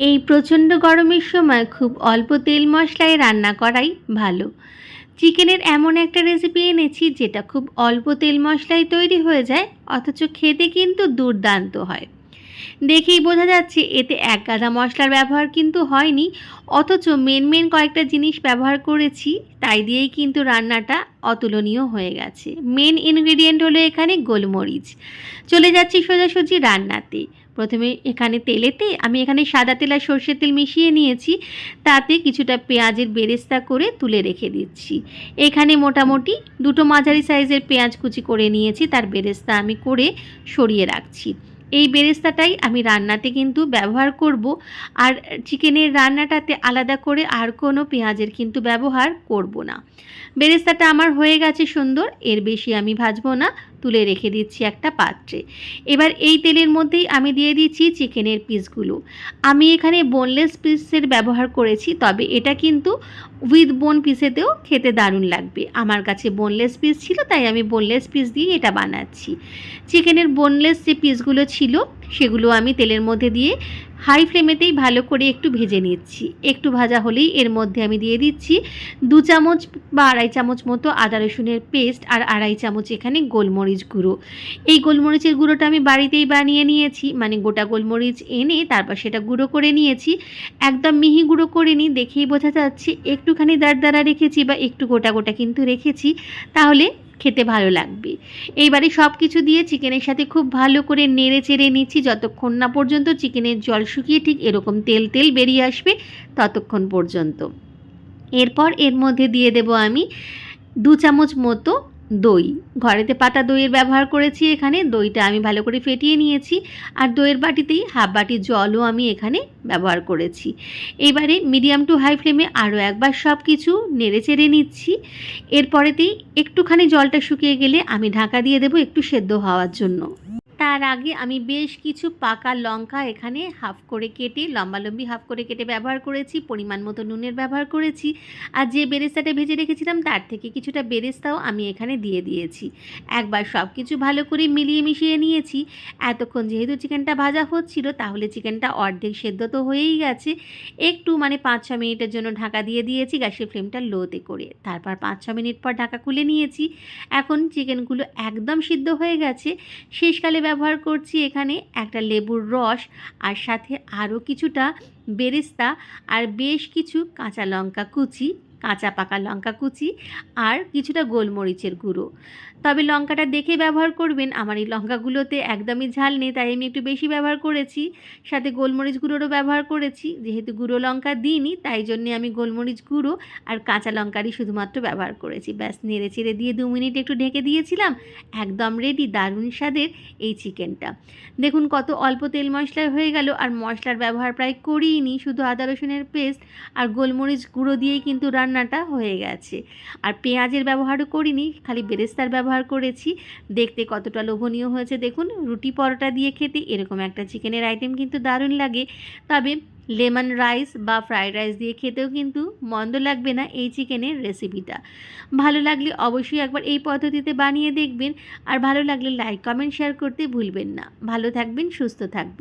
এই প্রচণ্ড গরমের সময় খুব অল্প তেল মশলায় রান্না করাই ভালো। চিকেনের এমন একটা রেসিপি এনেছি যেটা খুব অল্প তেল মশলায় তৈরি হয়ে যায়, অথচ খেতে কিন্তু দুর্দান্ত হয়। দেখেই বোঝা যাচ্ছে এতে এক গাদা মশলার ব্যবহার কিন্তু হয়নি। অথচ মেন মেন কয়েকটা জিনিস ব্যবহার করেছি, তাই দিয়েই কিন্তু রান্নাটা অতুলনীয় হয়ে গেছে। মেন ইনগ্রেডিয়েন্ট হলো এখানে গোলমরিচ। চলে যাচ্ছি সোজাসুজি রান্নাতে। প্রথমে এখানে তেলেতে আমি এখানে সাদা তেল আর সর্ষের তেল মিশিয়ে নিয়েছি। তাতে কিছুটা পেঁয়াজের বেরেস্তা করে তুলে রেখে দিচ্ছি। এখানে মোটামুটি দুটো মাঝারি সাইজের পেঁয়াজ কুচি করে নিয়েছি, তার বেরেস্তা আমি করে সরিয়ে রাখছি। এই বেরেস্তাটাই আমি রান্নাতে কিন্তু ব্যবহার করব। আর চিকেনের রান্নাটাতে আলাদা করে আর কোনো পেঁয়াজের কিন্তু ব্যবহার করব না। বেরেস্তাটা আমার হয়ে গেছে সুন্দর, এর বেশি আমি ভাজবো না। তুলে রেখে দিচ্ছি একটা পাত্রে। এবার এই তেলের মধ্যেই আমি দিয়ে দিচ্ছি চিকেনের পিসগুলো। আমি এখানে বোনলেস পিসের ব্যবহার করেছি, তবে এটা কিন্তু উইথ বোন পিসেতেও খেতে দারুণ লাগবে। আমার কাছে বোনলেস পিস ছিল, তাই আমি বোনলেস পিস দিয়ে এটা বানাচ্ছি। চিকেনের বোনলেস যে পিসগুলো ছিল সেগুলো আমি তেলের মধ্যে দিয়ে হাই ফ্লেমেতেই ভালো করে একটু ভেজে নিচ্ছি। একটু ভাজা হলেই এর মধ্যে আমি দিয়ে দিচ্ছি দু চামচ বা আড়াই চামচ মতো আদা রসুনের পেস্ট আর আড়াই চামচ এখানে গোলমরিচ গুঁড়ো। এই গোলমরিচের গুঁড়োটা আমি বাড়িতেই বানিয়ে নিয়েছি মানে গোটা গোলমরিচ এনে তারপর সেটা গুঁড়ো করে নিয়েছি। একদম মিহি গুঁড়ো করে নিই দেখেই বোঝা যাচ্ছে একটুখানি দাঁড় রেখেছি বা একটু গোটা গোটা কিন্তু রেখেছি। তাহলে খেতে ভালো লাগবে। এইবারে সব কিছু দিয়ে চিকেনের সাথে খুব ভালো করে নেড়ে চেড়ে নিচ্ছি। যতক্ষণ না পর্যন্ত চিকেনের জল শুকিয়ে ঠিক এরকম তেল তেল বেরিয়ে আসবে ততক্ষণ পর্যন্ত। এরপর এর মধ্যে দিয়ে দেব আমি দু চামচ মতো দই। ঘরেতে পাতা দইয়ের ব্যবহার করেছি এখানে। দইটা আমি ভালো করে ফেটিয়ে নিয়েছি আর দইয়ের বাটিতেই হাফ বাটি জলও আমি এখানে ব্যবহার করেছি। এবারে মিডিয়াম টু হাই ফ্লেমে আরও একবার সব কিছু নেড়ে চেড়ে নিচ্ছি। এরপরেতেই একটুখানি জলটা শুকিয়ে গেলে আমি ঢাকা দিয়ে দেবো একটু সেদ্ধ হওয়ার জন্য। তার আগে আমি বেশ কিছু পাকা লঙ্কা এখানে হাফ করে কেটে, লম্বালম্বি হাফ করে কেটে ব্যবহার করেছি, পরিমাণ মতো নুনের ব্যবহার করেছি। আর যে বেরেস্তাটা ভেজে রেখেছিলাম তার থেকে কিছুটা বেরেস্তাও আমি এখানে দিয়ে দিয়েছি। একবার সব কিছু ভালো করে মিলিয়ে মিশিয়ে নিয়েছি। এতক্ষণ যেহেতু চিকেনটা ভাজা হচ্ছিল, তাহলে চিকেনটা অর্ধেক সেদ্ধ তো হয়েই গেছে। একটু মানে পাঁচ ছ মিনিটের জন্য ঢাকা দিয়ে দিয়েছি গ্যাসের ফ্লেমটা লোতে করে। তারপর পাঁচ ছ মিনিট পর ঢাকা খুলে নিয়েছি। এখন চিকেনগুলো একদম সিদ্ধ হয়ে গেছে। শেষকালে ব্যবহার করছি এখানে একটা লেবুর রস আর সাথে আরও কিছুটা বেরেস্তা আর বেশ কিছু কাঁচা লঙ্কা কুচি। কাঁচা পাকা লঙ্কা কুচি আর কিছুটা গোলমরিচের গুঁড়ো। তবে লঙ্কাটা দেখে ব্যবহার করবেন, আমার এই লঙ্কাগুলোতে একদমই ঝাল নেই, তাই আমি একটু বেশি ব্যবহার করেছি। সাথে গোলমরিচ গুঁড়োরও ব্যবহার করেছি, যেহেতু গুঁড়ো লঙ্কা দিইনি, তাই জন্যে আমি গোলমরিচ গুঁড়ো আর কাঁচা লঙ্কারই শুধুমাত্র ব্যবহার করেছি। ব্যাস, নেড়ে চেড়ে দিয়ে দু মিনিট একটু ঢেকে দিয়েছিলাম, একদম রেডি দারুণ স্বাদের এই চিকেনটা। দেখুন কত অল্প তেল মশলা হয়ে গেল, আর মশলার ব্যবহার প্রায় করিনি শুধু আদা রসুনের পেস্ট আর গোলমরিচ গুঁড়ো দিয়েই কিন্তু রান্নাটা হয়ে গেছে। আর পেঁয়াজের ব্যবহারও করিনি, খালি বেরেস্তার ব্যবহার করেছি। দেখতে কতটা লোভনীয় হয়েছে দেখুন, রুটি পরোটা দিয়ে খেতে এরকম একটা চিকেনের আইটেম কিন্তু দারুণ লাগে। তবে লেমন রাইস বা ফ্রাইড রাইস দিয়ে খেতেও কিন্তু মন্দ লাগবে না এই চিকেনের রেসিপিটা। ভালো লাগলে অবশ্যই একবার এই পদ্ধতিতে বানিয়ে দেখবেন। আর ভালো লাগলে লাইক, কমেন্ট, শেয়ার করতে ভুলবেন না। ভালো থাকবেন, সুস্থ থাকবেন।